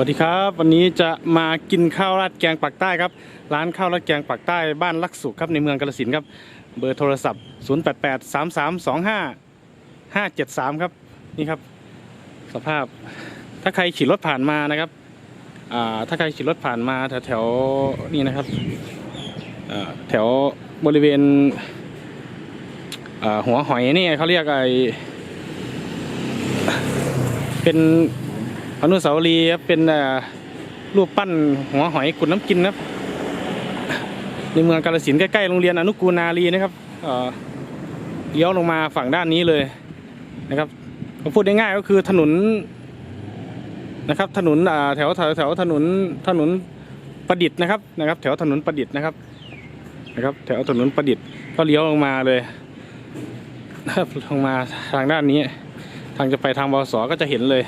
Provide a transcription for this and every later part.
วัสดีครับ วันนี้จะมากินข้าวราดแกงปักใต้ครับ ร้านข้าวราดแกงปักใต้บ้านลักสุขครับในเมืองกาฬสินธุ์ครับ เบอร์โทรศัพท์ 088 3325 573 ครับนี่ครับ สภาพถ้าใครขี่รถผ่านมานะครับถ้าใครขี่รถผ่านมาแถวๆนี่นะครับแถวบริเวณหัวหอยนี่เขาเรียกไอเป็น อนุสาวรีย์ครับเป็นรูปปั้นหัวหอยกุดน้ำกินนะครับในเมืองกาฬสินใกล้ๆโรงเรียนอนุกูลนารีนะครับเลี้ยวลงมาฝั่งด้านนี้เลยนะครับผมพูดง่ายๆก็คือถนนนะครับ ถนนแถวแถวแถวถนนถนนประดิษฐ์นะครับนะครับ แถวถนนประดิษฐ์นะครับนะครับ แถวถนนประดิษฐ์ก็เลี้ยวลงมาเลยนะครับลงมาทางด้านนี้ ทางจะไปทางบสก็จะเห็นเลย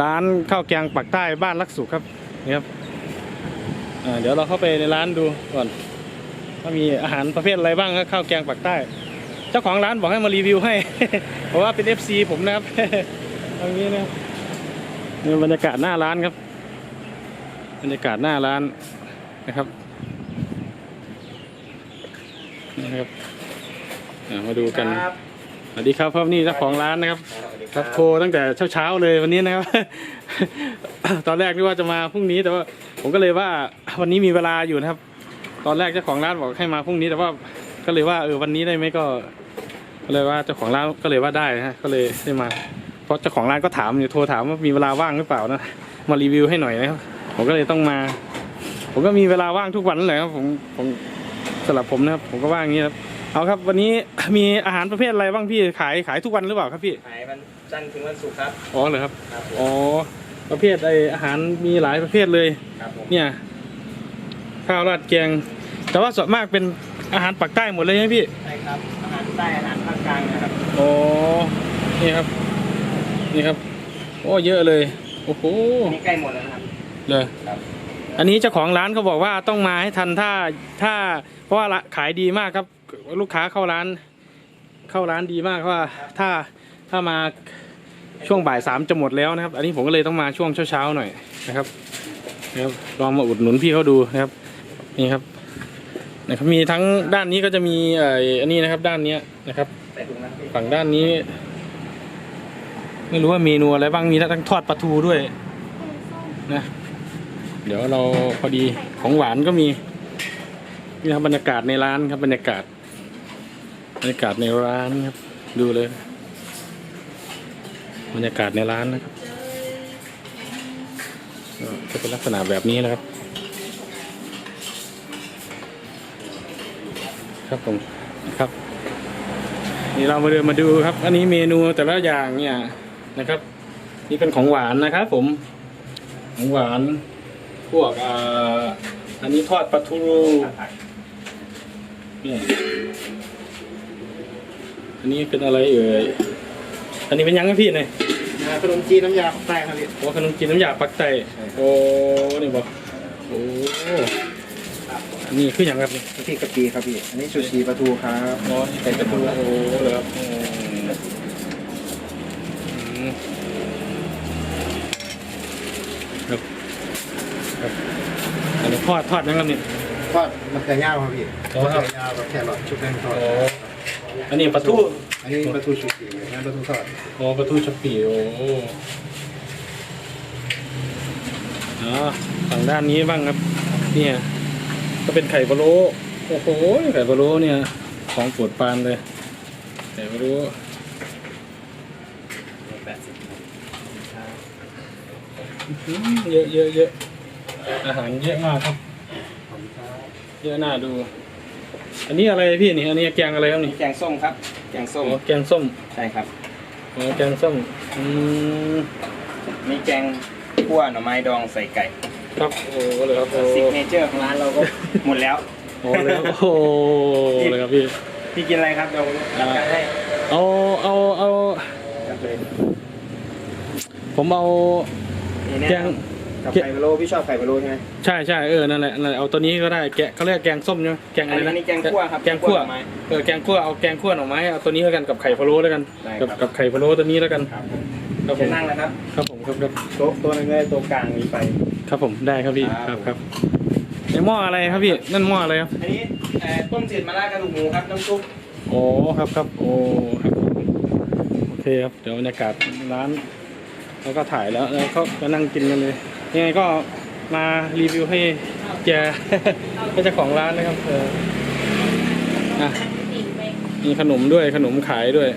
ร้านข้าวแกงปักใต้บ้านรักสุขครับนี่ครับอ่าเดี๋ยวเราเข้าไปในร้านดูก่อนว่ามีอาหารประเภทอะไรบ้างครับข้าวแกงปักใต้ เจ้าของร้านบอกให้มารีวิวให้เพราะว่าเป็น FC ผมนะครับตรงนี้นะครับนี่บรรยากาศหน้าร้านครับ บรรยากาศหน้าร้านนะครับนี่นะครับอ่ามาดูกันสวัสดีครับพ่อนี่เจ้าของร้านนะครับ ครับโทรตั้งแต่เช้าๆเลยวันนี้นะครับ ตอนแรกนึกว่าจะมาพรุ่งนี้แต่ว่าผมก็เลยว่าวันนี้มีเวลาอยู่นะครับ ตอนแรกเจ้าของร้านบอกให้มาพรุ่งนี้แต่ว่าก็เลยว่าเออวันนี้ได้ไหมก็ก็เลยว่าเจ้าของร้านก็เลยว่าได้นะฮะก็เลยได้มา เพราะเจ้าของร้านก็ถามอยู่โทรถามว่ามีเวลาว่างหรือเปล่านะมารีวิวให้หน่อยนะครับผมก็เลยต้องมา ผมก็มีเวลาว่างทุกวันนั่นแหละครับผมผมสำหรับผมนะครับผมก็ว่างอย่างนี้ครับเอาครับ วันนี้มีอาหารประเภทอะไรบ้างพี่ขายขายทุกวันหรือเปล่าครับพี่ขายวัน จันทร์ถึงวันศุกร์ครับ อ๋อเหรอครับ ครับผม อ๋อ ประเภทไออาหารมีหลายประเภทเลย ครับผมเนี่ย ข้าวราดแกง แต่ว่าส่วนมากเป็นอาหารปักใต้หมดเลยใช่ไหมพี่ ใช่ครับ อาหารใต้อาหารภาคกลางนะครับ อ๋อ นี่ครับ นี่ครับ โอ้เยอะเลย โอ้โหอันนี่ใกล้หมดแล้วนะครับ เลยครับ อันนี้เจ้าของร้านเขาบอกว่าต้องมาให้ทันถ้าถ้า เพราะว่าละขายดีมากครับ ลูกค้าเข้าร้าน เข้าร้านดีมากเพราะว่า ถ้า ถ้ามาช่วงบ่ายสามจะหมดแล้วนะครับ อันนี้ผมก็เลยต้องมาช่วงเช้าๆหน่อยนะครับนะครับลองมาอุดหนุนพี่เขาดูนะครับนี่ครับนะครับมีทั้งด้านนี้ก็จะมีเอ่ออันนี้นะครับด้านเนี้ยนะครับฝั่งด้านนี้ ไม่รู้ว่าเมนูอะไรบ้างมีทั้งทอดปลาทูด้วยนะเดี๋ยวเราพอดีของหวานก็มีนี่ครับบรรยากาศในร้านครับบรรยากาศ บรรยากาศในร้านครับดูเลย บรรยากาศในร้านนะครับก็จะเป็นลักษณะแบบนี้นะครับ ครับผมครับ นี่เรามาเดินมาดูครับ อันนี้เมนูแต่ละอย่างเนี่ยนะครับ นี่เป็นของหวานนะครับ ผมของหวานพวกอ่าอันนี้ทอดปลาทูเนี่ยอันนี้เป็นอะไรเอ่ย อันนี้เป็นยังไงพี่เนี่ยขนมจีนน้ำยาใต้ครับพี่ โอ้ขนมจีนน้ำยาปักไตโอ้นี่บอกโอ้อันนี้คืออย่างครับนี่พี่กะปิครับพี่ อันนี้ชูชีปลาทูครับอ๋อนี่ใส่ปลาทูโอ้เหรอครับอืมอืมครับครับอันนี้ทอดทอดนะครับนี่ ทอดมะเขือยาวครับพี่อ๋อมะครับเขือยาวกับแครอทชุบแป้งทอดโอ้ อันนี้ปลาทูอันนี้ปลาทูชูชีอันนั้นปลาทูทอดโอ้ปลาทูชักปีโอ้อ๋อฝั่งด้านนี้บ้างครับ เนี่ย ก็เป็นไข่พะโล้โอ้โหไข่พะโล้เนี่ย ของโปรดปรานเลยไข่พะโล้แปดสิบอื้อหือเยอะเยอะเยอะอาหารเยอะมากครับ เยอะน่าดู อันนี้อะไรพี่นี่อันนี้แกงอะไรครับนี่แกงส้มครับ แกงส้ม อ๋อแกงส้มใช่ครับ อ๋อแกงส้มอืมมีแกงคั่วหน่อไม้ดองใส่ไก่ครับโอ้เลยครับโอ้ซิกเนเจอร์ของร้านเราก็หมดแล้ว โอ้เลยครับโอ้เลยครับพี่พี่กินอะไรครับเดี๋ยวผมจัดการให้เอาเอาเอาจัดเลยผมเอานี่แนะแกงนำ กับไข่พะโล้พี่ชอบไข่พะโล้ใช่ไหมใช่ใช่เออนั่นแหละนั่นแหละเอาตัวนี้ก็ได้แกะเขาเรียกแกงส้มใช่ไหมแกงอะไรอันะนนี้แกงคั่วครับแกงคั่วหน่อไม้ เออแกงคั่วเอาแกงคั่วหน่อไม้เอาตัวนี้แล้วกันกับไข่พะโล้แล้วกันได้กับครับกับไข่พะโล้ตัวนี้แล้วกันครับครับผเชิญมนั่งนะครับครับผมครับครับโต๊ะตัวนึงเลยโต๊ะกลางมีไฟ ครับผมได้ครับพี่คครัรับ บครับในหม้ออะไรครับพี่นั่นหม้ออะไรครับอันนี้เอ่อต้มจืดมะระกระดูกหมูครับน้ำซุปโอ้ครับครับโอ้ครับโอเคครับเดี๋ยวบรรยากาศร้านเราก็ถ่ายแล้วแล้วก็มานั่งกินกันเลย ยังไงก็มารีวิวให้แกให้เจ้าของร้านนะครับเอออะมีขนมด้วยขนมขายด้วย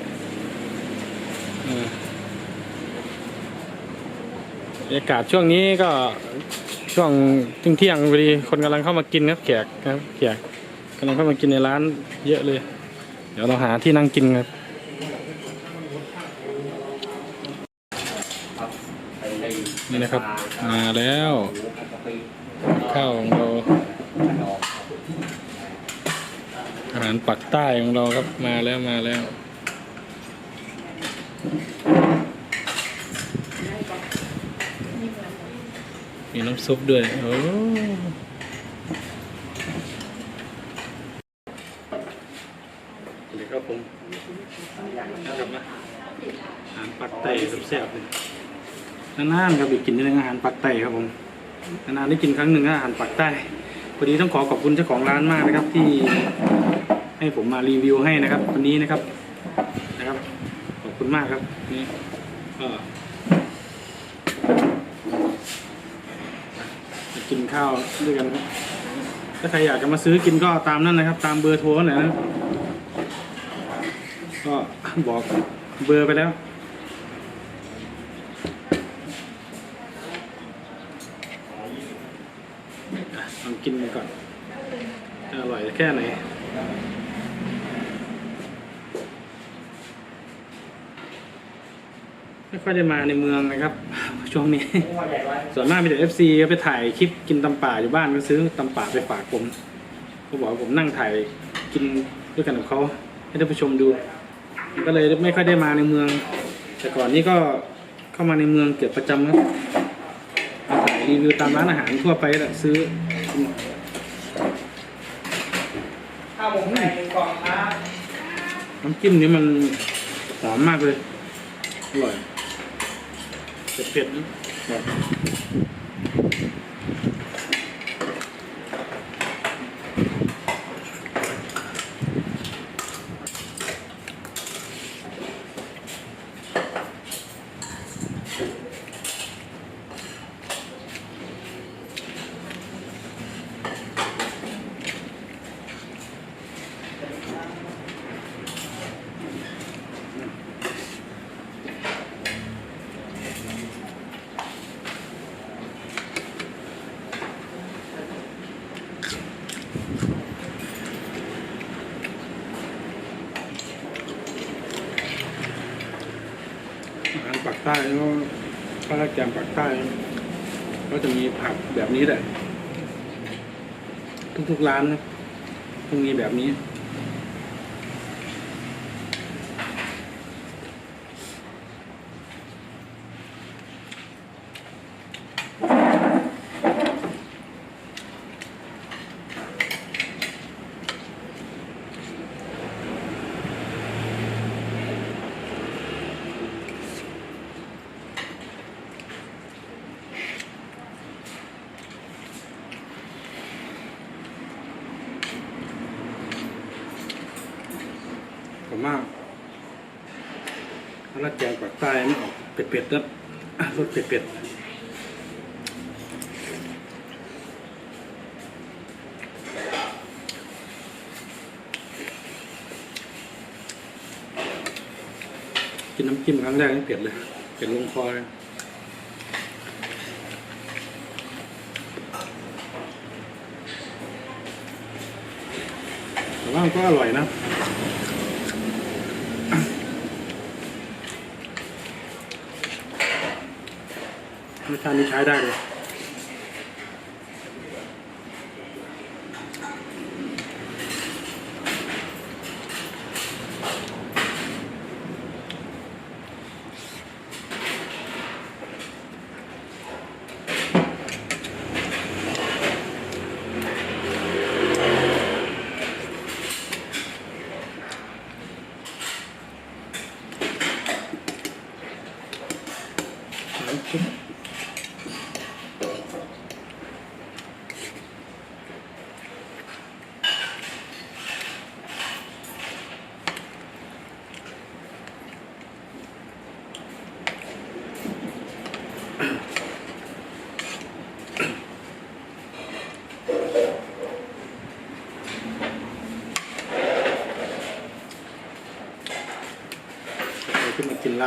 อ่าบรรยากาศช่วงนี้ก็ช่วงเที่ยงพอดีคนกำลังเข้ามากินครับแขกครับแขกกำลังเข้ามากินในร้านเยอะเลย เดี๋ยวเราหาที่นั่งกินครับ นี่นะครับ มาแล้วข้าวของเราอาหารปักใต้ของเราครับมาแล้วมาแล้วมีน้ำซุปด้วย โอ้เดี๋ยวครับผมนะครับนะอาหารปักใต้แซ่บๆเลย นานๆครับอีกกินนึงอาหารปักใต้ครับผมนานๆได้กินครั้งหนึ่งอาหารปักใต้พอดีต้องขอขอบคุณเจ้าของร้านมากนะครับ ที่ให้ผมมารีวิวให้นะครับ วันนี้นะครับนะครับ ขอบคุณมากครับนี่ก็กินข้าวด้วยกันครับถ้าใครอยากจะมาซื้อกินก็ตามนั่นนะครับ ตามเบอร์โทรนั่นแหละนะก็บอกเบอร์ไปแล้ว อะลองกินกันก่อนจะอร่อยแค่ไหน ไม่ค่อยได้มาในเมืองนะครับ ช่วงนี้ ส่วนมากมีแต่เอฟซีก็ไปถ่ายคลิปกินตำป่าอยู่บ้านก็ซื้อตำป่าไปฝากผมเขาบอกผมนั่งถ่ายกินด้วยกันกับเขาให้ท่านผู้ชมดู ก็เลยไม่ค่อยได้มาในเมือง แต่ก่อนนี้ก็เข้ามาในเมืองเกือบประจำครับมาถ่ายรีวิวตามร้านอาหารทั่วไปแหละซื้อข้าวหมกไก่กล่องครับน้ำจิ้มนี้มันหอมมากเลยอร่อย เผ็ดๆนะารปักใต้ก็ข้าวราดแกงปักใต้ก็จะมีผักแบบนี้แหละ ทุกๆร้านนะต้องมีแบบนี้ มว่าข้วราดแกงปากใต้มันออกเผ็ดๆนะรสเผ็ดๆกินน้ำจิ้มครั้งแรกนี่เผ็ดเลยเผ็ดลงคอเลยแต่ว่ามันก็อร่อยนะ รสชาตินี้ใช้ได้เลย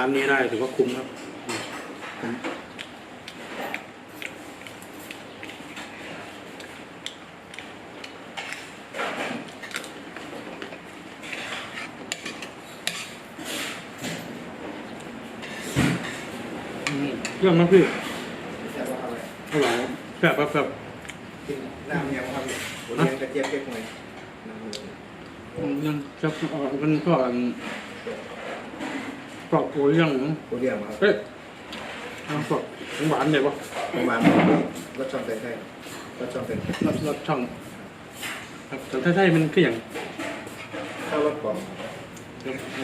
านนี้ได้ถือว่าคุ้มครับคุ้มอืมเรื่องมั้งพี่แต่ว่าอะไรอร่อยแซ่บครับแซ่บกินน้ำยังครับผมเลี้ยงกระเจี๊ยบเก๊กฮวยน้ำมันอืมยังแซ่บเอ่อมันก็อัน กรอบโอ้ยยังโคเรียมครับเอ๊ะเอากรอบหวานเลยปะประมาณรสช่องไทยๆรสช่องเป็นรสรสช่องครับแต่ถ้าใช่มันก็อย่างข้าวรสกล่อง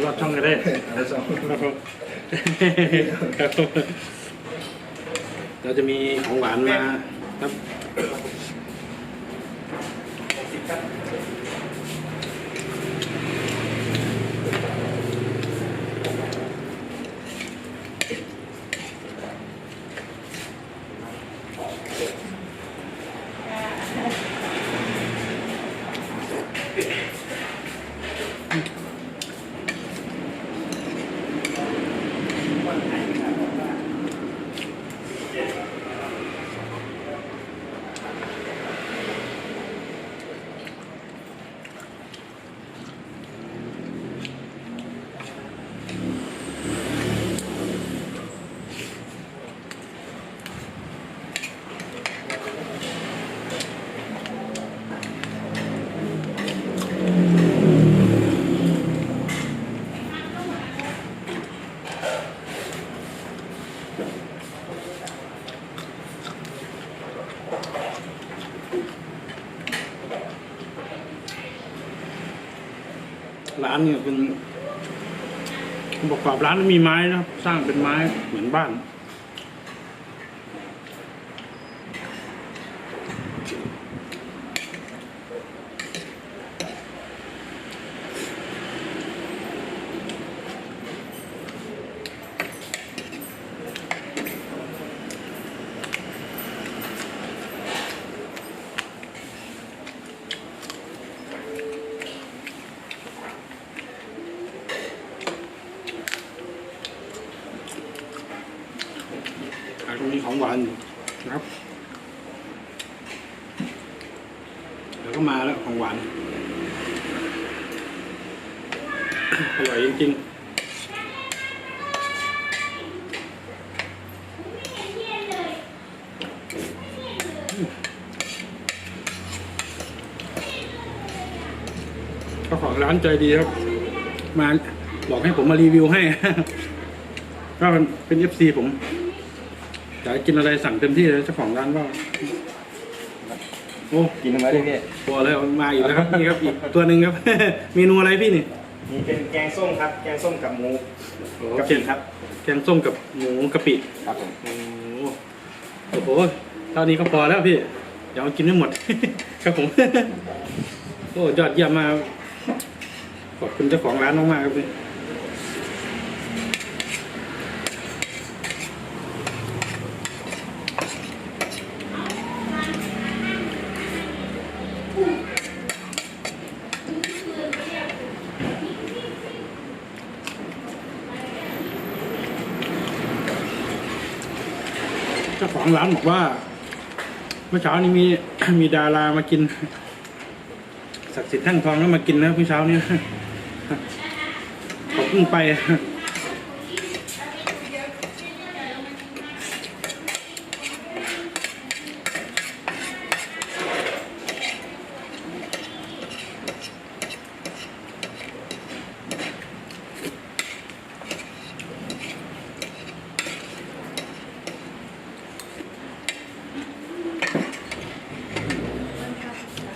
รสช่องก็ได้ รสช่องครับผมครับเราจะมีของหวานมาครับ ร้านเนี่ยเป็นประกอบร้านมีไม้นะครับ สร้างเป็นไม้เหมือนบ้าน ขายตรงนี้ของหวานอยู่นะครับ เดี๋ยวก็มาแล้วของหวาน อร่อยจริงๆเจ้าของ ร้านใจดีครับ มาบอกให้ผมมารีวิวให้ ก็เป็นเอฟซีผมอยากกินอะไรสั่งเต็มที่เลยเจ้าของร้านว่า โอ้กินมาได้พี่ตัวแล้วมาอีกแล้วครับนี่ครับอีกตัวหนึ่งครับ เมนูอะไรพี่นี่นี่เป็นแกงส้มครับ แกงส้มกับหมูโอ้กะแกปิงครับ แกงส้มกับหมูกะปิครับผมโอ้โอ้โหเท่านี้ก็พอแล้วพี่เดี๋ยวเอากินไม่หมด ครับผม โอ้ยอดเยี่ยมมากครับ ขอบคุณเจ้าของร้านมากๆครับพี่เจ้าของร้านบอกว่า เมื่อเช้านี้มีมีดารามากิน ศักดิ์สิทธิ์แท่งทองแล้วมากินนะเมื่อเช้านี้ ขอบเพิ่งไป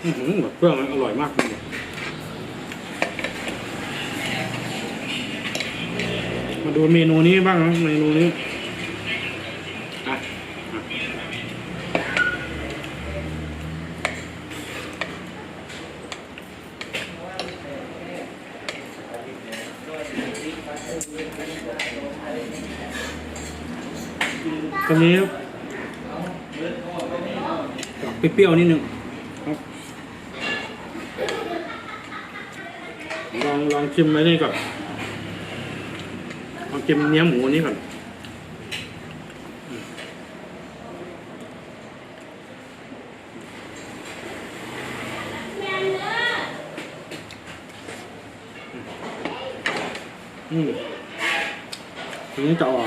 อื้อหือหมดเครื่องมันอร่อยมากเลยมา ดูเมนูนี้บ้างนะเมนูนี้อะอะตัวนี้ออกเปรี้ยวๆนิดนึงครับลองลองชิมไว้นี่ก่อน เอาเค็มเนื้อหมูนี้ก่อนอืมตรงนี้จะออก